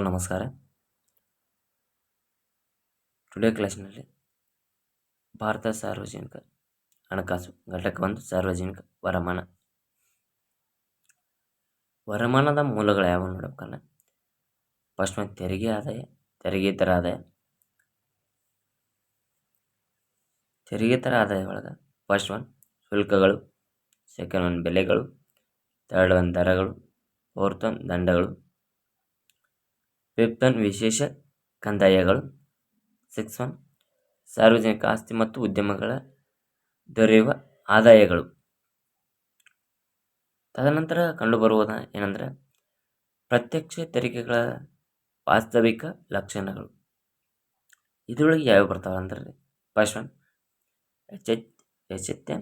ನಮಸ್ಕಾರ. ಟುಡೇ ಕ್ಲಾಸ್ನಲ್ಲಿ ಭಾರತ ಸಾರ್ವಜನಿಕ ಹಣಕಾಸು ಘಟಕ ಒಂದು ಸಾರ್ವಜನಿಕ ವರಮಾನ. ವರಮಾನದ ಮೂಲಗಳು ಯಾವುವು ನೋಡಬೇಕಲ್ಲ ಫಸ್ಟ್ ಒಂದು ತೆರಿಗೆ ಆದಾಯ, ತೆರಿಗೆತರ ಆದಾಯ. ತೆರಿಗೆತರ ಆದಾಯ ಒಳಗೆ ಫಸ್ಟ್ ಒನ್ ಶುಲ್ಕಗಳು ಸೆಕೆಂಡ್ ಒನ್ ಬೆಲೆಗಳು ಥರ್ಡ್ ಒನ್ ದರಗಳು ಫೋರ್ತ್ ಒನ್ ದಂಡಗಳು. ಒನ್ ವಿಶೇಷ ಕಂದಾಯಗಳು ಸಿಕ್ಸ್ ಒನ್ ಸಾರ್ವಜನಿಕ ಆಸ್ತಿ ಮತ್ತು ಉದ್ಯಮಗಳ ದೊರೆಯುವ ಆದಾಯಗಳು. ತದನಂತರ ಕಂಡುಬರುವುದ ಏನಂದರೆ, ಪ್ರತ್ಯಕ್ಷ ತೆರಿಗೆಗಳ ವಾಸ್ತವಿಕ ಲಕ್ಷಣಗಳು. ಇದರೊಳಗೆ ಯಾವ್ಯಾವ ಬರ್ತಾವೆ ಅಂದರೆ, ಫಸ್ಟ್ ಒನ್ ಎಚ್ ಎಚ್ ಎಚ್ಚೆತ್ತೆ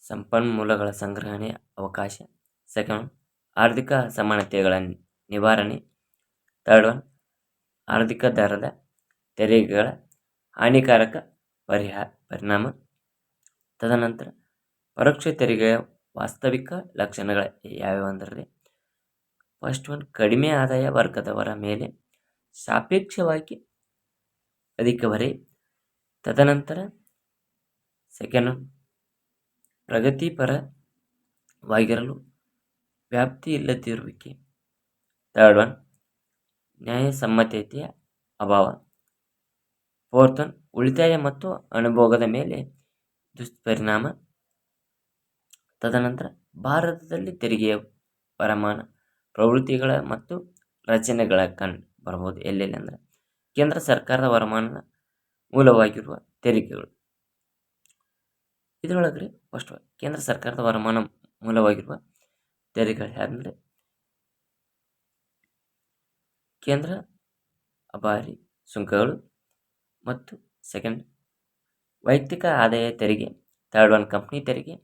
ಸಂಪನ್ಮೂಲಗಳ ಸಂಗ್ರಹಣೆಯ ಅವಕಾಶ. ಸೆಕೆಂಡ್ ಆರ್ಥಿಕ ಸಮಾನತೆಗಳ ನಿವಾರಣೆ ಥರ್ಡ್ ಒನ್ ಆರ್ಥಿಕ ದರದ ತೆರಿಗೆಗಳ ಹಾನಿಕಾರಕ ಪರಿಹಾರ ಪರಿಣಾಮ. ತದನಂತರ ಪರೋಕ್ಷ ತೆರಿಗೆಯ ವಾಸ್ತವಿಕ ಲಕ್ಷಣಗಳು ಯಾವ್ಯಾವ ಅಂದರೆ ಫಸ್ಟ್ ಒನ್ ಕಡಿಮೆ ಆದಾಯ ವರ್ಗದವರ ಮೇಲೆ ಸಾಪೇಕ್ಷವಾಗಿ ಅಧಿಕ ಹೊರೆ ತದನಂತರ ಸೆಕೆಂಡ್ ಒನ್ ಪ್ರಗತಿಪರವಾಗಿರಲು ವ್ಯಾಪ್ತಿ ಇಲ್ಲದಿರುವಿಕೆ. ತರ್ಡ್ ಒನ್ ನ್ಯಾಯಸಮ್ಮತತೆಯ ಅಭಾವ. ಫೋರ್ತ್ ಉಳಿತಾಯ ಮತ್ತು ಅನುಭೋಗದ ಮೇಲೆ ದುಷ್ಪರಿಣಾಮ. ತದನಂತರ ಭಾರತದಲ್ಲಿ ತೆರಿಗೆಯ ವರಮಾನ, ಪ್ರವೃತ್ತಿಗಳ ಮತ್ತು ರಚನೆಗಳ ಕಂಡು ಬರ್ಬೋದು. ಎಲ್ಲೆಲ್ಲಿ ಅಂದರೆ ಕೇಂದ್ರ ಸರ್ಕಾರದ ವರಮಾನದ ಮೂಲವಾಗಿರುವ ತೆರಿಗೆಗಳು. ಇದರೊಳಗೆ ಫಸ್ಟ್ ಕೇಂದ್ರ ಸರ್ಕಾರದ ವರಮಾನ ಮೂಲವಾಗಿರುವ ತೆರಿಗೆಗಳು ಯಾರಂದರೆ ಕೇಂದ್ರ, ಅಬಾರಿ, ಸುಂಕಗಳು ಮತ್ತು ಸೆಕೆಂಡ್ ವೈಯಕ್ತಿಕ ಆದಾಯ ತೆರಿಗೆ, ಥರ್ಡ್ ಒನ್ ಕಂಪ್ನಿ ತೆರಿಗೆ,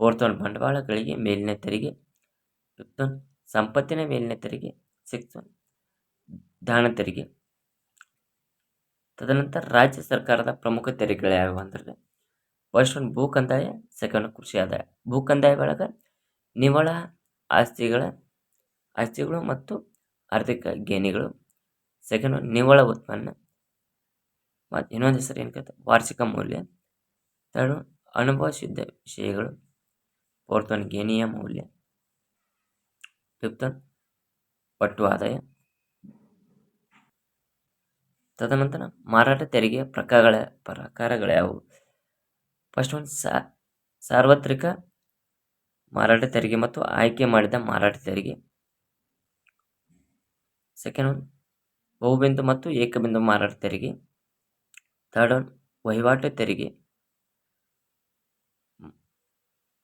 ಫೋರ್ತ್ ಒನ್ ಬಂಡವಾಳಗಳಿಗೆ ಮೇಲಿನ ತೆರಿಗೆ, ಫಿಫ್ತ್ ಒನ್ ಸಂಪತ್ತಿನ ಮೇಲಿನ ತೆರಿಗೆ ಸಿಕ್ಸ್ ಒನ್ ದಾನ ತೆರಿಗೆ. ತದನಂತರ ರಾಜ್ಯ ಸರ್ಕಾರದ ಪ್ರಮುಖ ತೆರಿಗೆಗಳು ಯಾವುವು ಅಂದ್ರೆ ಫಸ್ಟ್ ಒನ್ ಭೂ ಕಂದಾಯ ಸೆಕೆಂಡ್ ಕೃಷಿ ಆದಾಯ. ಭೂ ಕಂದಾಯ ಒಳಗೆ ನಿವ್ವಳ ಆಸ್ತಿಗಳ, ಆಸ್ತಿಗಳು ಮತ್ತು ಆರ್ಥಿಕ ಗೇಣಿಗಳು. ಸೆಕೆಂಡ್ ನಿವ್ವಳ ಉತ್ಪನ್ನ. ಮತ್ತು ಇನ್ನೊಂದು ಹೆಸರು ಏನು ಕತೆ ವಾರ್ಷಿಕ ಮೌಲ್ಯ. ಥರ್ಡ್ ಅನುಭವಿಸಿದ್ದ ವಿಷಯಗಳು. ಫೋರ್ತ್ ಒನ್ ಗೇನಿಯ ಮೌಲ್ಯ. ಫಿಫ್ತ್ ಒನ್ ಒಟ್ಟು ಆದಾಯ. ತದನಂತರ, ಮಾರಾಟ ತೆರಿಗೆಯ ಪ್ರಕಾರಗಳ ಪ್ರಕಾರಗಳ್ಯಾವು ಫಸ್ಟ್ ಒನ್ ಸಾರ್ವತ್ರಿಕ ಮಾರಾಟ ತೆರಿಗೆ ಮತ್ತು ಆಯ್ಕೆ ಮಾಡಿದ ಮಾರಾಟ ತೆರಿಗೆ. ಸೆಕೆಂಡ್ ಒನ್, ಬಹುಬಿಂದು ಮತ್ತು ಏಕಬಿಂದು ಮಾರಾಟ ತೆರಿಗೆ. ಥರ್ಡ್ ಒನ್, ವಹಿವಾಟು ತೆರಿಗೆ.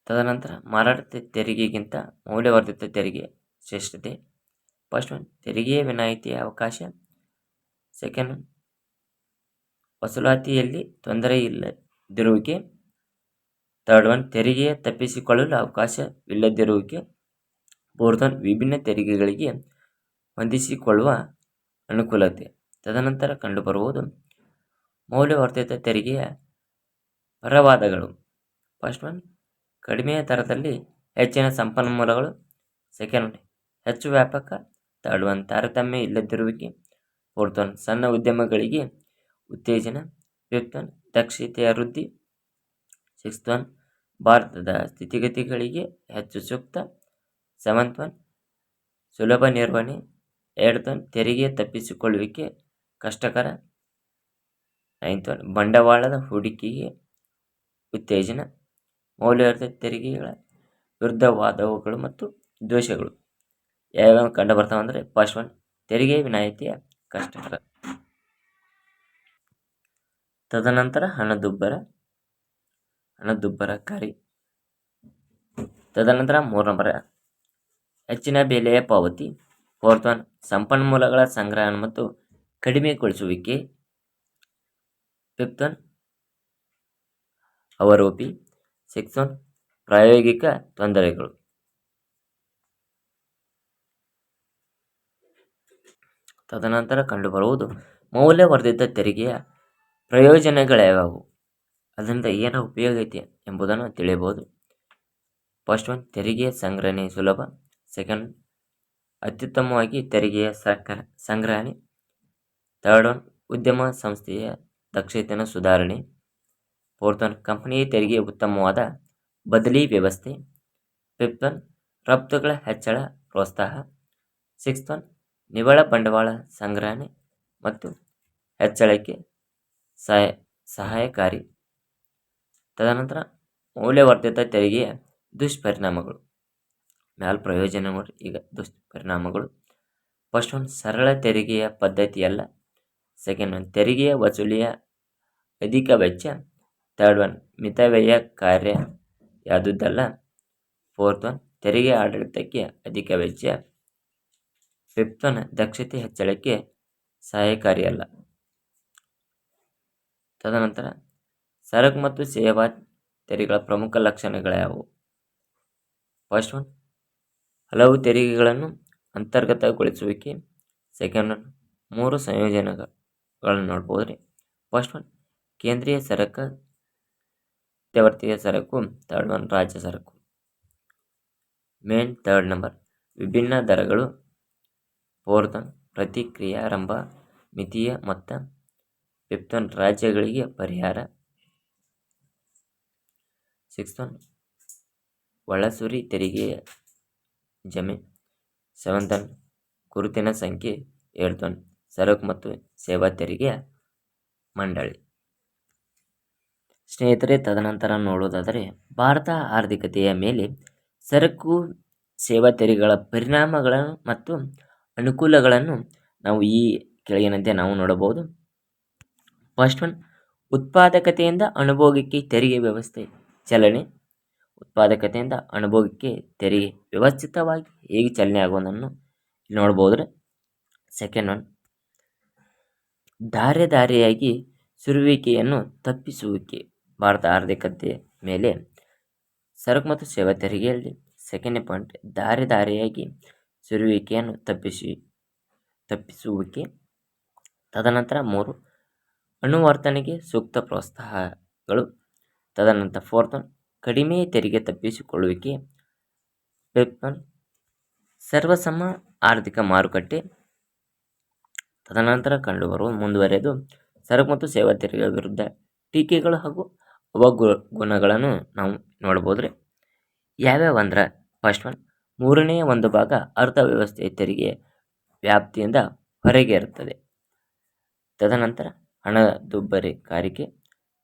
ತದನಂತರ ಮಾರಾಟ ತೆರಿಗೆಗಿಂತ ಮೌಲ್ಯವರ್ಧಿತ ತೆರಿಗೆ ಶ್ರೇಷ್ಠತೆ. ಫಸ್ಟ್ ಒನ್, ತೆರಿಗೆಯ ವಿನಾಯಿತಿಯ ಅವಕಾಶ. ಸೆಕೆಂಡ್ ಒನ್, ವಸೂಲಾತಿಯಲ್ಲಿ ತೊಂದರೆ ಇಲ್ಲದಿರುವಿಕೆ. ಥರ್ಡ್ ಒನ್ ತೆರಿಗೆ ತಪ್ಪಿಸಿಕೊಳ್ಳಲು ಅವಕಾಶವಿಲ್ಲದಿರುವಿಕೆ. ಫೋರ್ತ್ ಒನ್, ವಿಭಿನ್ನ ತೆರಿಗೆಗಳಿಗೆ ಹೊಂದಿಸಿಕೊಳ್ಳುವ ಅನುಕೂಲತೆ. ತದನಂತರ ಕಂಡುಬರುವುದು ಮೌಲ್ಯವರ್ಧಿತ ತೆರಿಗೆಯ ಪರವಾದಗಳು. ಫಸ್ಟ್ ಒನ್, ಕಡಿಮೆ ದರದಲ್ಲಿ ಹೆಚ್ಚಿನ ಸಂಪನ್ಮೂಲಗಳು. ಸೆಕೆಂಡ್ ಹೆಚ್ಚು ವ್ಯಾಪಕ ಥರ್ಡ್ ಒನ್ ತಾರತಮ್ಯ ಇಲ್ಲದಿರುವಿಕೆ. ಫೋರ್ತ್ ಒನ್, ಸಣ್ಣ ಉದ್ಯಮಗಳಿಗೆ ಉತ್ತೇಜನ. ಫಿಫ್ತ್ ಒನ್, ದಕ್ಷತೆಯ ವೃದ್ಧಿ. ಸಿಕ್ಸ್ತ್ ಒನ್, ಭಾರತದ ಸ್ಥಿತಿಗತಿಗಳಿಗೆ ಹೆಚ್ಚು ಸೂಕ್ತ. ಸೆವೆಂತ್ ಒನ್, ಸುಲಭ ನಿರ್ವಹಣೆ. ಒನ್ ತೆರಿಗೆ ತಪ್ಪಿಸಿಕೊಳ್ಳುವಿಕೆ ಕಷ್ಟಕರ. ಐದು ಬಂಡವಾಳದ ಹೂಡಿಕೆಗೆ ಉತ್ತೇಜನ, ಮೌಲ್ಯವರ್ಧಿತ ತೆರಿಗೆಗಳ ವಿರುದ್ಧವಾದವುಗಳು ಮತ್ತು ದೋಷಗಳು ಯಾವ್ಯಾವ ಕಂಡು ಬರ್ತಾವೆ ಅಂದರೆ ಫಸ್ಟ್ ಒನ್ ತೆರಿಗೆ ವಿನಾಯಿತಿಯ ಕಷ್ಟಕರ. ತದನಂತರ ಹಣದುಬ್ಬರ, ಹಣದುಬ್ಬರಕಾರಿ. ತದನಂತರ ಮೂರು ನಂಬರ ಹೆಚ್ಚಿನ ಬೆಲೆಯ ಪಾವತಿ ಫೋರ್ತ್ ಒನ್ ಸಂಪನ್ಮೂಲಗಳ ಸಂಗ್ರಹ ಮತ್ತು ಕಡಿಮೆಗೊಳಿಸುವಿಕೆ. ಒನ್ ಅವರೋಪಿ ಸಿಕ್ಸ್ ಒನ್ ಪ್ರಾಯೋಗಿಕ ತೊಂದರೆಗಳು. ತದನಂತರ ಕಂಡುಬರುವುದು ಮೌಲ್ಯವರ್ಧಿತ ತೆರಿಗೆಯ ಪ್ರಯೋಜನಗಳ್ಯಾವು. ಅದರಿಂದ ಏನು ಉಪಯೋಗ ಐತಿ ಎಂಬುದನ್ನು ತಿಳಿಯಬಹುದು. ಫಸ್ಟ್ ಒನ್ ತೆರಿಗೆ ಸಂಗ್ರಹಣೆ ಸುಲಭ. ಸೆಕೆಂಡ್ ಅತ್ಯುತ್ತಮವಾಗಿ ತೆರಿಗೆಯ ಸರ್ಕಾರ ಸಂಗ್ರಹಣೆ. ಥರ್ಡ್ ಒನ್, ಉದ್ಯಮ ಸಂಸ್ಥೆಯ ದಕ್ಷತೆಯನ್ನು ಸುಧಾರಣೆ. ಫೋರ್ತ್ ಒನ್, ಕಂಪನಿಯ ತೆರಿಗೆ ಉತ್ತಮವಾದ ಬದಲಿ ವ್ಯವಸ್ಥೆ. ಫಿಫ್ತ್ ಒನ್, ರಫ್ತುಗಳ ಹೆಚ್ಚಳ, ಪ್ರೋತ್ಸಾಹ. ಸಿಕ್ಸ್ತ್ ಒನ್, ನಿವ್ವಳ ಬಂಡವಾಳ ಸಂಗ್ರಹಣೆ ಮತ್ತು ಹೆಚ್ಚಳಕ್ಕೆ ಸಹಾಯ ಸಹಾಯಕಾರಿ. ತದನಂತರ, ಮೌಲ್ಯವರ್ಧಿತ ತೆರಿಗೆಯ ದುಷ್ಪರಿಣಾಮಗಳು. ಮ್ಯಾಲ್ ಪ್ರಯೋಜನಗಳು, ಈಗ ದುಷ್ಪರಿಣಾಮಗಳು. ಫಸ್ಟ್ ಒನ್ ಸರಳ ತೆರಿಗೆಯ ಪದ್ಧತಿಯಲ್ಲ ಸೆಕೆಂಡ್ ಒನ್ ತೆರಿಗೆಯ ವಸೂಲಿಯ ಅಧಿಕ ವೆಚ್ಚ. ಥರ್ಡ್ ಒನ್ ಮಿತವ್ಯಯ ಕಾರ್ಯ ಯಾವುದಲ್ಲ ಫೋರ್ತ್ ಒನ್ ತೆರಿಗೆ ಆಡಳಿತಕ್ಕೆ ಅಧಿಕ ವೆಚ್ಚ. ಫಿಫ್ತ್ ಒನ್ ದಕ್ಷತೆ ಹೆಚ್ಚಳಕ್ಕೆ ಸಹಾಯಕಾರಿಯಲ್ಲ ತದನಂತರ, ಸರಕು ಮತ್ತು ಸೇವಾ ತೆರಿಗೆಗಳ ಪ್ರಮುಖ ಲಕ್ಷಣಗಳ್ಯಾವುವು ಫಸ್ಟ್ ಒನ್ ಹಲವು ತೆರಿಗೆಗಳನ್ನು ಅಂತರ್ಗತಗೊಳಿಸುವಿಕೆ. ಸೆಕೆಂಡ್ ಒನ್ ಮೂರು ಸಂಯೋಜನೆಗಳನ್ನು ನೋಡ್ಬೋದು ರೀ ಫಸ್ಟ್ ಒನ್ ಕೇಂದ್ರೀಯ ಸರಕು, ಮಧ್ಯವರ್ತಿಯ ಸರಕು ಥರ್ಡ್ ಒನ್ ರಾಜ್ಯ ಸರಕು. ಮೇನ್ ಥರ್ಡ್ ನಂಬರ್ ವಿಭಿನ್ನ ದರಗಳು ಫೋರ್ತ್ ಒನ್ ಪ್ರತಿಕ್ರಿಯಾರಂಭ ಮಿತಿಯ ಮೊತ್ತ ಫಿಫ್ತ್ ರಾಜ್ಯಗಳಿಗೆ ಪರಿಹಾರ. ಸಿಕ್ಸ್ತ್ ಒನ್ ಒಳಸುರಿ ತೆರಿಗೆಯ ಜಮೆ. ಸೆವೆಂತನ್ ಗುರುತಿನ ಸಂಖ್ಯೆ ಏಳ್ತನ್. ಸರಕು ಮತ್ತು ಸೇವಾ ತೆರಿಗೆ ಮಂಡಳಿ. ಸ್ನೇಹಿತರೆ, ತದನಂತರ ನೋಡೋದಾದರೆ, ಭಾರತ ಆರ್ಥಿಕತೆಯ ಮೇಲೆ ಸರಕು, ಸೇವಾ ತೆರಿಗೆಗಳ ಪರಿಣಾಮಗಳನ್ನು ಮತ್ತು ಅನುಕೂಲಗಳನ್ನು ನಾವು ಈ ಕೆಳಗಿನಂತೆ ನಾವು ನೋಡಬಹುದು. ಫಸ್ಟ್ ಒನ್, ಉತ್ಪಾದಕತೆಯಿಂದ ಅನುಭೋಗಕ್ಕೆ ತೆರಿಗೆ ವ್ಯವಸ್ಥೆ, ಚಲನೆ ಉತ್ಪಾದಕತೆಯಿಂದ ಅನುಭೋಗಕ್ಕೆ ತೆರಿಗೆ ವ್ಯವಸ್ಥಿತವಾಗಿ ಹೇಗೆ ಚಲನೆ ಆಗುವುದನ್ನು ನೋಡ್ಬೋದ್ರೆ. ಸೆಕೆಂಡ್ ಒನ್ ದಾರೆ ದಾರಿಯಾಗಿ ಸುರುವಿಕೆಯನ್ನು ತಪ್ಪಿಸುವಿಕೆ. ಭಾರತ ಆರ್ಥಿಕತೆ ಮೇಲೆ ಸರಕು ಮತ್ತು ಸೇವಾ ತೆರಿಗೆಯಲ್ಲಿ ಸೆಕೆಂಡ್ ಪಾಯಿಂಟ್ ದಾರೆ ದಾರಿಯಾಗಿ ಸುರುವಿಕೆಯನ್ನು ತಪ್ಪಿಸಿ, ತಪ್ಪಿಸುವಿಕೆ. ತದನಂತರ ಮೂರು. ಅನುವರ್ತನೆಗೆ ಸೂಕ್ತ ಪ್ರೋತ್ಸಾಹಗಳು. ತದನಂತರ ಫೋರ್ತ್ ಒನ್ ಕಡಿಮೆ ತೆರಿಗೆ ತಪ್ಪಿಸಿಕೊಳ್ಳುವಿಕೆ. ಪೆಪ್ಪನ್ ಸರ್ವಸಮ ಆರ್ಥಿಕ ಮಾರುಕಟ್ಟೆ. ತದನಂತರ ಕಂಡುಬರುವ ಮುಂದುವರೆದು ಸರಕು ಮತ್ತು ಸೇವಾ ತೆರಿಗೆ ವಿರುದ್ಧ ಟೀಕೆಗಳು ಹಾಗೂ ಅವಗುಣಗಳನ್ನು ನಾವು ನೋಡ್ಬೋದು ರೀ ಯಾವ್ಯಾವ ಅಂದ್ರೆ ಫಸ್ಟ್ ಒನ್ ಮೂರನೇ ಒಂದು ಭಾಗ ಅರ್ಥವ್ಯವಸ್ಥೆ ತೆರಿಗೆ ವ್ಯಾಪ್ತಿಯಿಂದ ಹೊರಗೆ ಇರುತ್ತದೆ. ತದನಂತರ ಹಣದುಬ್ಬರಿಕಾರಿಕೆ.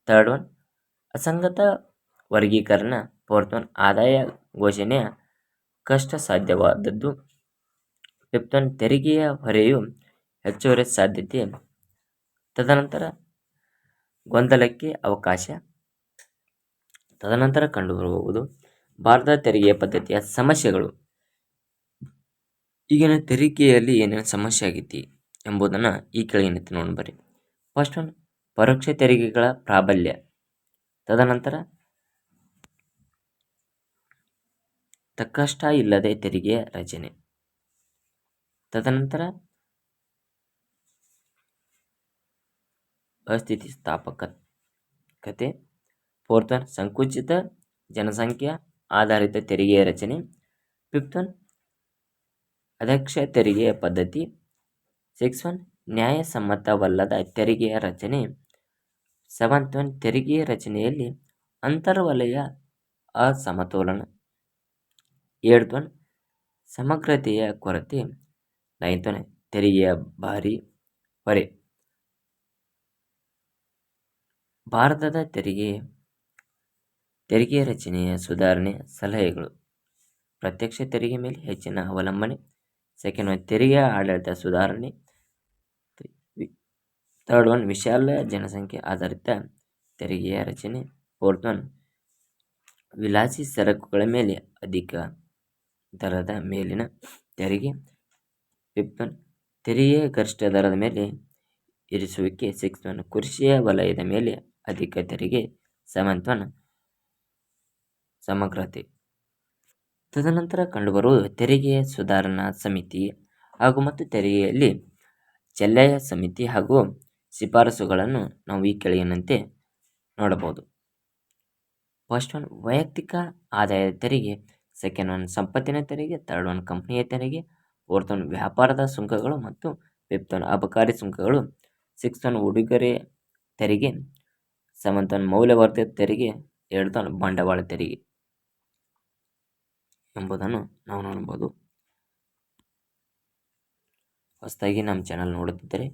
ಥರ್ಡ್ ಒನ್ ಅಸಂಗತ ವರ್ಗೀಕರಣ ಫೋರ್ತ್ ಆದಾಯ ಘೋಷಣೆಯ ಕಷ್ಟ ಸಾಧ್ಯವಾದದ್ದು ಫಿಫ್ತ್ ತೆರಿಗೆಯ ಹೊರೆಯು ಹೆಚ್ಚುವರಿ ಸಾಧ್ಯತೆ. ತದನಂತರ ಗೊಂದಲಕ್ಕೆ ಅವಕಾಶ. ತದನಂತರ ಕಂಡುಬರಬಹುದು ಭಾರತದ ತೆರಿಗೆಯ ಪದ್ಧತಿಯ ಸಮಸ್ಯೆಗಳು. ಈಗಿನ ತೆರಿಗೆಯಲ್ಲಿ ಏನೇನು ಸಮಸ್ಯೆ ಆಗೈತಿ ಎಂಬುದನ್ನು ಈ ಕೆಳಗಿನಂತೆ ನೋಡಿ ಬರ್ರಿ. ಫಸ್ಟ್ ಒನ್, ಪರೋಕ್ಷ ತೆರಿಗೆಗಳ ಪ್ರಾಬಲ್ಯ. ತದನಂತರ ತಕ್ಕಷ್ಟ ಇಲ್ಲದೆ ತೆರಿಗೆ ರಚನೆ ತದನಂತರ ಅಸ್ಥಿತಿಸ್ಥಾಪಕತೆ. ಫೋರ್ತ್ ಒನ್ ಸಂಕುಚಿತ ಜನಸಂಖ್ಯಾ ಆಧಾರಿತ ತೆರಿಗೆ ರಚನೆ. ಫಿಫ್ತ್ ಅಧ್ಯಕ್ಷ ತೆರಿಗೆ ಪದ್ಧತಿ. ಸಿಕ್ಸ್ ಒನ್ ನ್ಯಾಯಸಮ್ಮತವಲ್ಲದ ತೆರಿಗೆಯ ರಚನೆ. ಸೆವೆಂತ್ ಒನ್ ತೆರಿಗೆಯ ರಚನೆಯಲ್ಲಿ ಅಂತರ್ವಲಯ ಅಸಮತೋಲನ ಏಳ್ತ್ ಒನ್ ಸಮಗ್ರತೆಯ ಕೊರತೆ ನೈನ್ತ್ ಒನ್ ತೆರಿಗೆಯ ಭಾರಿ ಹೊರೆ. ಭಾರತದ ತೆರಿಗೆ ತೆರಿಗೆ ರಚನೆಯ ಸುಧಾರಣೆ ಸಲಹೆಗಳು. ಪ್ರತ್ಯಕ್ಷ ತೆರಿಗೆ ಮೇಲೆ ಹೆಚ್ಚಿನ ಅವಲಂಬನೆ. ಸೆಕೆಂಡ್ ತೆರಿಗೆ ಆಡಳಿತ ಸುಧಾರಣೆ. ಥರ್ಡ್ ಒನ್ ವಿಶಾಲ ಜನಸಂಖ್ಯೆ ಆಧಾರಿತ ತೆರಿಗೆಯ ರಚನೆ. ಫೋರ್ತ್ ಒನ್ ವಿಲಾಸಿ ಸರಕುಗಳ ಮೇಲೆ ಅಧಿಕ ದರದ ಮೇಲಿನ ತೆರಿಗೆ ಫಿಫ್ತ್ ತೆರಿಗೆ ಗರಿಷ್ಠ ದರದ ಮೇಲೆ ಇರಿಸುವಿಕೆ ಸಿಕ್ಸ್ತ್ ಒನ್ ಕೃಷಿಯ ವಲಯದ ಮೇಲೆ ಅಧಿಕ ತೆರಿಗೆ ಸೆವೆಂತ್ವನ್ ಸಮಗ್ರತೆ. ತದನಂತರ ಕಂಡುಬರುವ ತೆರಿಗೆ ಸುಧಾರಣಾ ಸಮಿತಿ ಹಾಗೂ ಮತ್ತು ತೆರಿಗೆಯಲ್ಲಿ ಚೆಲ್ಲೆಯ ಸಮಿತಿ ಹಾಗೂ ಶಿಫಾರಸುಗಳನ್ನು ನಾವು ಈ ಕೆಳಗಿನಂತೆ ನೋಡಬಹುದು. ಫಸ್ಟ್ ಒನ್ ವೈಯಕ್ತಿಕ ಆದಾಯದ ತೆರಿಗೆ ಸೆಕೆಂಡ್ ಒನ್ ಸಂಪತ್ತಿನ ತೆರಿಗೆ ಥರ್ಡ್ ಒನ್ ಕಂಪ್ನಿಯ ತೆರಿಗೆ ಫೋರ್ತ್ ಒನ್ ವ್ಯಾಪಾರದ ಸುಂಕಗಳು ಮತ್ತು ಫಿಫ್ತ್ ಒನ್ ಅಬಕಾರಿ ಸುಂಕಗಳು. ಸಿಕ್ಸ್ತ್ ಒನ್ ಉಡುಗೊರೆ ತೆರಿಗೆ ಸೆವೆಂತ್ ಒನ್ ಮೌಲ್ಯವರ್ಧಿತ ತೆರಿಗೆ ಏಳ್ತ್ ಒನ್ ಬಂಡವಾಳ ತೆರಿಗೆ ಎಂಬುದನ್ನು ನಾವು ನೋಡ್ಬೋದು ಹೊಸದಾಗಿ ನಮ್ಮ ಚಾನಲ್ ನೋಡುತ್ತಿದ್ದರೆ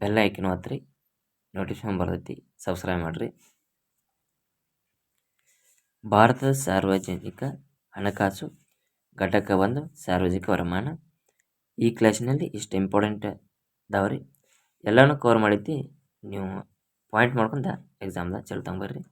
ಬೆಲ್ಲ ಐಕನ್ ಹತ್ತಿರಿ ನೋಟಿಫಿಕೇಶನ್ ಬರ್ತೈತಿ ಸಬ್ಸ್ಕ್ರೈಬ್ ಮಾಡಿರಿ. ಭಾರತದ ಸಾರ್ವಜನಿಕ ಹಣಕಾಸು ಘಟಕ ಒಂದು ಸಾರ್ವಜನಿಕ ವರಮಾನ. ಈ ಕ್ಲಾಸ್ನಲ್ಲಿ ಇಷ್ಟು ಇಂಪಾರ್ಟೆಂಟ್ ಅದಾವ್ರಿ. ರೀ ಎಲ್ಲನೂ ಕವರ್ ಮಾಡೈತಿ ನೀವು ಪಾಯಿಂಟ್ ಮಾಡ್ಕೊಂತ ಎಕ್ಸಾಮ್ದಾಗ ಚಲೋ ತಗೊಂಬರ್ರಿ.